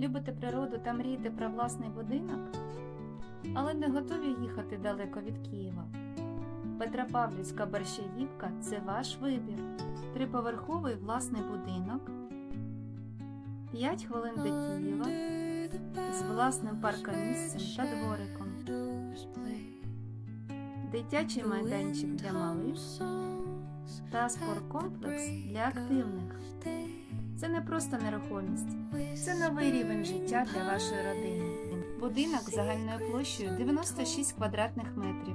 Любите природу та мрієте про власний будинок, але не готові їхати далеко від Києва. Петропавлівська Борщаївка – це ваш вибір. Триповерховий власний будинок, 5 хвилин до Києва з власним паркомісцем та двориком, дитячий майданчик для малих та спорткомплекс для активних. Це не просто нерухомість, це новий рівень життя для вашої родини. Будинок загальною площею 96 квадратних метрів.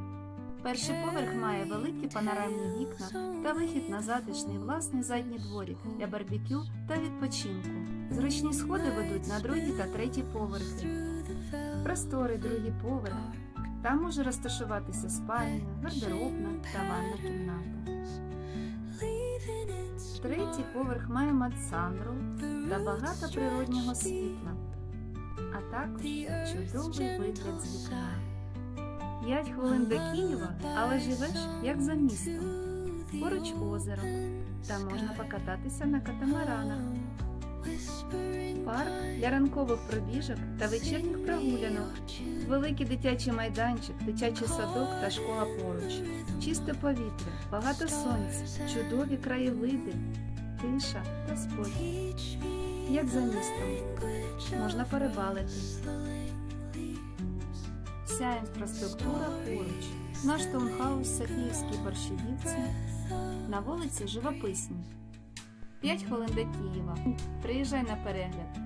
Перший поверх має великі панорамні вікна та вихід на затишний власний задній дворик для барбекю та відпочинку. Зручні сходи ведуть на другий та третій поверхи. Просторий другий поверх. Там може розташуватися спальня, гардеробна та ванна кімната. Третій поверх має мансандру та багато природнього світла, а також чудовий вигляд з вікна. П'ять хвилин до Києва, але живеш як за містом. Поруч озеро, та можна покататися на катамаранах. Парк для ранкових пробіжок та вечірніх прогулянок, великий дитячий майданчик, дитячий садок та школа поруч, чисте повітря, багато сонця, чудові краєвиди, тиша та спокій. Як за містом, можна перебалити. Вся інфраструктура поруч. Наш таунхаус Софіївській Борщагівці на вулиці Живописній. 5 хвилин до Києва. Приїжджай на перегляд.